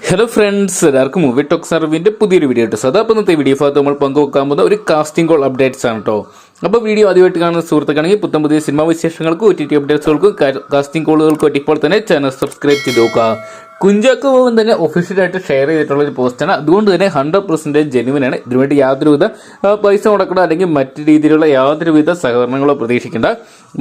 Hello friends എല്ലാവർക്കും movie talks സർവിന്റെ പുതിയൊരു വീഡിയോ കേട്ടോ സദാ അപ്പോൾ ഇന്നത്തെ വീഡിയോ ഭാഗത്ത് നമ്മൾ പങ്കുവെക്കാൻ പോകുന്ന ഒരു കാസ്റ്റിംഗ് കോൾ അപ്ഡേറ്റ്സ് ആണ് കേട്ടോ അപ്പോൾ വീഡിയോ ആദ്യമായിട്ട് കാണുന്ന സുഹൃത്തുക്കാണെങ്കിൽ പുത്തൻ പുതിയ സിനിമാ വിശേഷങ്ങൾക്കും ഒ ടി ടി അപ്ഡേറ്റ്സുകൾക്കും കാസ്റ്റിംഗ് കോളുകൾക്കും ഇപ്പോൾ തന്നെ ചാനൽ സബ്സ്ക്രൈബ് ചെയ്ത് നോക്കുക. കുഞ്ചാക്കോ ബോബൻ തന്നെ ഒഫീഷ്യലായിട്ട് ഷെയർ ചെയ്തിട്ടുള്ള ഒരു പോസ്റ്റാണ് അതുകൊണ്ട് തന്നെ ഹൺഡ്രഡ് പെർസെന്റേജ് ജെനുവിനാണ് ഇതിനുവേണ്ടി യാതൊരുവിധ പൈസ മുടക്കണോ അല്ലെങ്കിൽ മറ്റ് രീതിയിലുള്ള യാതൊരുവിധ സഹകരണങ്ങളോ പ്രതീക്ഷിക്കേണ്ട.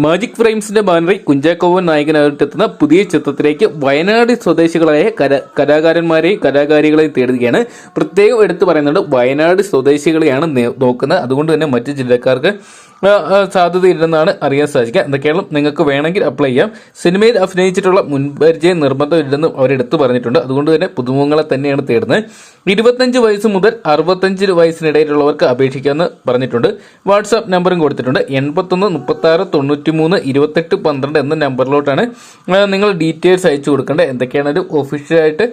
മാജിക് ഫ്രെയിംസിന്റെ ബാനറി കുഞ്ചാക്കോ ബോബൻ നായകനായിട്ടെത്തുന്ന പുതിയ ചിത്രത്തിലേക്ക് വയനാട് സ്വദേശികളായ കര കലാകാരന്മാരെയും കലാകാരികളെയും തേടുകയാണ്. പ്രത്യേകം എടുത്തു പറയുന്നുണ്ട് വയനാട് സ്വദേശികളെയാണ് നോക്കുന്നത്. അതുകൊണ്ട് തന്നെ മറ്റ് ജില്ലക്കാർക്ക് സാധ്യതയില്ലെന്നാണ് അറിയാൻ സാധിക്കുക. എന്തൊക്കെയാണ് നിങ്ങൾക്ക് വേണമെങ്കിൽ അപ്ലൈ ചെയ്യാം. സിനിമയിൽ അഭിനയിച്ചിട്ടുള്ള മുൻപരിചയം നിർബന്ധമില്ലെന്നും അവരെടുത്ത് പറഞ്ഞിട്ടുണ്ട്. അതുകൊണ്ട് തന്നെ പുതുമുഖങ്ങളെ തന്നെയാണ് തേടുന്നത്. ഇരുപത്തഞ്ച് വയസ്സ് മുതൽ അറുപത്തഞ്ച് വയസ്സിനിടയിലുള്ളവർക്ക് അപേക്ഷിക്കാമെന്ന് പറഞ്ഞിട്ടുണ്ട്. വാട്സാപ്പ് നമ്പറും കൊടുത്തിട്ടുണ്ട്. എൺപത്തൊന്ന് മുപ്പത്തി ആറ് തൊണ്ണൂറ്റി മൂന്ന് ഇരുപത്തെട്ട് പന്ത്രണ്ട് എന്ന നമ്പറിലോട്ടാണ്. നിങ്ങൾ ഡീറ്റെയിൽസ് അയച്ചു കൊടുക്കേണ്ടത്. എന്തൊക്കെയാണ് ഒരു ഒഫീഷ്യലായിട്ട്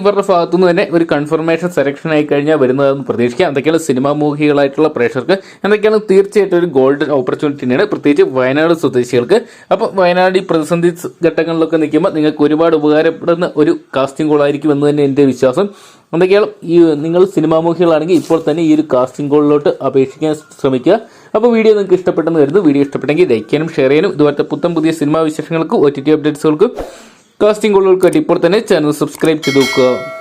ഇവരുടെ ഭാഗത്തുനിന്ന് തന്നെ ഒരു കൺഫർമേഷൻ സെലക്ഷൻ ആയി കഴിഞ്ഞാൽ വരുന്നതെന്ന് പ്രതീക്ഷിക്കാം. എന്തൊക്കെയാണ് സിനിമാമോഹികളായിട്ടുള്ള പ്രേക്ഷകർക്ക്? എന്തൊക്കെയാണ് തീർച്ചയായിട്ടും ഒരു ഗോൾഡൻ ഓപ്പർച്യൂണിറ്റി തന്നെയാണ് പ്രത്യേകിച്ച് വയനാട് സ്വദേശികൾക്ക്. അപ്പോൾ വയനാട് ഈ പ്രതിസന്ധി ഘട്ടങ്ങളിലൊക്കെ നിൽക്കുമ്പോൾ നിങ്ങൾക്ക് ഒരുപാട് ഉപകാരപ്പെടുന്ന ഒരു കാസ്റ്റിംഗ് കോൾ ആയിരിക്കും എന്ന് തന്നെ എന്റെ വിശ്വാസം. എന്തൊക്കെയാണ്? ഈ നിങ്ങൾ സിനിമാമുഖികളാണെങ്കിൽ ഇപ്പോൾ തന്നെ ഈ ഒരു കാസ്റ്റിംഗ് കോളിലോട്ട് അപേക്ഷിക്കാൻ ശ്രമിക്കുക. അപ്പോൾ വീഡിയോ നിങ്ങൾക്ക് ഇഷ്ടപ്പെട്ടെന്ന് കരുതുന്നു. വീഡിയോ ഇഷ്ടപ്പെട്ടെങ്കിൽ ലൈക്ക് ചെയ്യാനും ഷെയർ ചെയ്യാനും. ഇതുപോലത്തെ പുത്തൻ പുതിയ സിനിമാ വിശേഷങ്ങൾക്കും ഒ ടി ടി അപ്ഡേറ്റ്സുകൾക്കും കാസ്റ്റിംഗ് കോളുകൾക്കായിട്ട് ഇപ്പോൾ തന്നെ ചാനൽ സബ്സ്ക്രൈബ് ചെയ്ത് നോക്കുക.